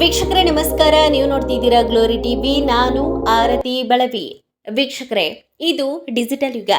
ವೀಕ್ಷಕರೇ ನಮಸ್ಕಾರ. ನೀವು ನೋಡ್ತಿದ್ದೀರಾ ಗ್ಲೋರಿ ಟಿವಿ. ನಾನು ಆರತಿ ಬಳವಿ. ವೀಕ್ಷಕರೇ ಇದು ಡಿಜಿಟಲ್ ಯುಗ.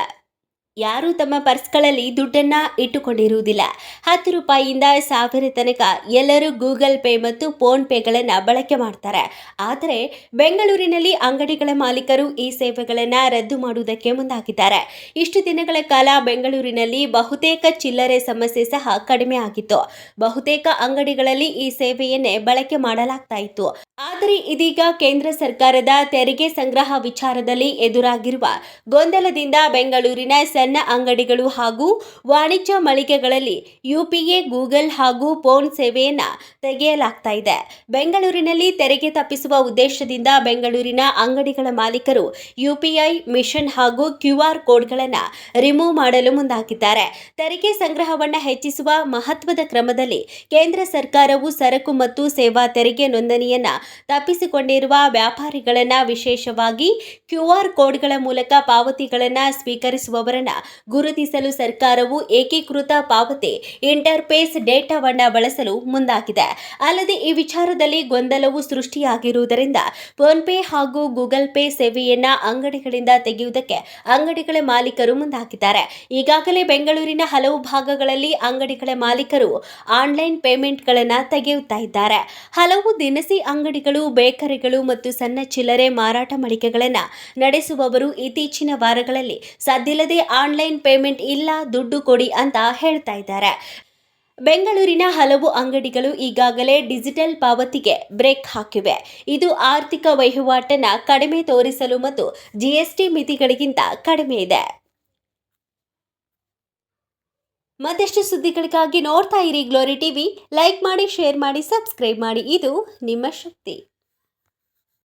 ಯಾರು ತಮ್ಮ ಪರ್ಸ್ಗಳಲ್ಲಿ ದುಡ್ಡನ್ನ ಇಟ್ಟುಕೊಂಡಿರುವುದಿಲ್ಲ. ಹತ್ತು ರೂಪಾಯಿಯಿಂದ ಸಾವಿರ ತನಕ ಎಲ್ಲರೂ ಗೂಗಲ್ ಪೇ ಮತ್ತು ಫೋನ್ ಪೇಗಳನ್ನು ಬಳಕೆ ಮಾಡ್ತಾರೆ. ಆದರೆ ಬೆಂಗಳೂರಿನಲ್ಲಿ ಅಂಗಡಿಗಳ ಮಾಲೀಕರು ಈ ಸೇವೆಗಳನ್ನು ರದ್ದು ಮಾಡುವುದಕ್ಕೆ ಮುಂದಾಗಿದ್ದಾರೆ. ಇಷ್ಟು ದಿನಗಳ ಕಾಲ ಬೆಂಗಳೂರಿನಲ್ಲಿ ಬಹುತೇಕ ಚಿಲ್ಲರೆ ಸಮಸ್ಯೆ ಸಹ ಕಡಿಮೆ ಆಗಿತ್ತು. ಬಹುತೇಕ ಅಂಗಡಿಗಳಲ್ಲಿ ಈ ಸೇವೆಯನ್ನೇ ಬಳಕೆ ಮಾಡಲಾಗ್ತಾ ಇತ್ತು. ಆದರೆ ಇದೀಗ ಕೇಂದ್ರ ಸರ್ಕಾರದ ತೆರಿಗೆ ಸಂಗ್ರಹ ವಿಚಾರದಲ್ಲಿ ಎದುರಾಗಿರುವ ಗೊಂದಲದಿಂದ ಬೆಂಗಳೂರಿನ ಸಣ್ಣ ಅಂಗಡಿಗಳು ಹಾಗೂ ವಾಣಿಜ್ಯ ಮಳಿಗೆಗಳಲ್ಲಿ ಯುಪಿಎ, ಗೂಗಲ್ ಹಾಗೂ ಫೋನ್ ಸೇವೆಯನ್ನು ತೆಗೆಯಲಾಗ್ತಾ ಇದೆ. ಬೆಂಗಳೂರಿನಲ್ಲಿ ತೆರಿಗೆ ತಪ್ಪಿಸುವ ಉದ್ದೇಶದಿಂದ ಬೆಂಗಳೂರಿನ ಅಂಗಡಿಗಳ ಮಾಲೀಕರು ಯುಪಿಐ, ಮಿಷನ್ ಹಾಗೂ ಕ್ಯೂ ಆರ್ ಕೋಡ್ಗಳನ್ನು ರಿಮೂವ್ ಮಾಡಲು ಮುಂದಾಗಿದ್ದಾರೆ. ತೆರಿಗೆ ಸಂಗ್ರಹವನ್ನು ಹೆಚ್ಚಿಸುವ ಮಹತ್ವದ ಕ್ರಮದಲ್ಲಿ ಕೇಂದ್ರ ಸರ್ಕಾರವು ಸರಕು ಮತ್ತು ಸೇವಾ ತೆರಿಗೆ ನೋಂದಣಿಯನ್ನು ತಪ್ಪಿಸಿಕೊಂಡಿರುವ ವ್ಯಾಪಾರಿಗಳನ್ನು ವಿಶೇಷವಾಗಿ ಕ್ಯೂ ಆರ್ ಕೋಡ್ಗಳ ಮೂಲಕ ಪಾವತಿಗಳನ್ನು ಸ್ವೀಕರಿಸುವವರನ್ನ ಗುರುತಿಸಲು ಸರ್ಕಾರವು ಏಕೀಕೃತ ಪಾವತಿ ಇಂಟರ್ಫೇಸ್ ಡೇಟಾವನ್ನ ಬಳಸಲು ಮುಂದಾಗಿದೆ. ಅಲ್ಲದೆ ಈ ವಿಚಾರದಲ್ಲಿ ಗೊಂದಲವು ಸೃಷ್ಟಿಯಾಗಿರುವುದರಿಂದ ಫೋನ್ಪೇ ಹಾಗೂ ಗೂಗಲ್ ಪೇ ಸೇವೆಯನ್ನ ಅಂಗಡಿಗಳಿಂದ ತೆಗೆಯುವುದಕ್ಕೆ ಅಂಗಡಿಗಳ ಮಾಲೀಕರು ಮುಂದಾಗಿದ್ದಾರೆ. ಈಗಾಗಲೇ ಬೆಂಗಳೂರಿನ ಹಲವು ಭಾಗಗಳಲ್ಲಿ ಅಂಗಡಿಗಳ ಮಾಲೀಕರು ಆನ್ಲೈನ್ ಪೇಮೆಂಟ್ಗಳನ್ನು ತೆಗೆಯುತ್ತಾ ಇದ್ದಾರೆ. ಹಲವು ದಿನಸಿ ಅಂಗಡಿಗಳು, ಬೇಕರಿಗಳು ಮತ್ತು ಸಣ್ಣ ಚಿಲ್ಲರೆ ಮಾರಾಟ ಮಳಿಗೆಗಳನ್ನು ನಡೆಸುವವರು ಇತ್ತೀಚಿನ ವಾರಗಳಲ್ಲಿ ಸದ್ದಿಲ್ಲದೆ ಆನ್ಲೈನ್ ಪೇಮೆಂಟ್ ಇಲ್ಲ, ದುಡ್ಡು ಕೊಡಿ ಅಂತ ಹೇಳ್ತಾ ಇದ್ದಾರೆ. ಬೆಂಗಳೂರಿನ ಹಲವು ಅಂಗಡಿಗಳು ಈಗಾಗಲೇ ಡಿಜಿಟಲ್ ಪಾವತಿಗೆ ಬ್ರೇಕ್ ಹಾಕಿವೆ. ಇದು ಆರ್ಥಿಕ ವಹಿವಾಟನ್ನು ಕಡಿಮೆ ತೋರಿಸಲು ಮತ್ತು ಜಿಎಸ್ಟಿ ಮಿತಿಗಳಿಗಿಂತ ಕಡಿಮೆ ಇದೆ. ಮತ್ತಷ್ಟು ಸುದ್ದಿಗಳಿಗಾಗಿ ನೋಡ್ತಾ ಇರಿ ಗ್ಲೋರಿ ಟಿವಿ. ಲೈಕ್ ಮಾಡಿ, ಶೇರ್ ಮಾಡಿ, ಸಬ್ಸ್ಕ್ರೈಬ್ ಮಾಡಿ. ಇದು ನಿಮ್ಮ ಶಕ್ತಿ.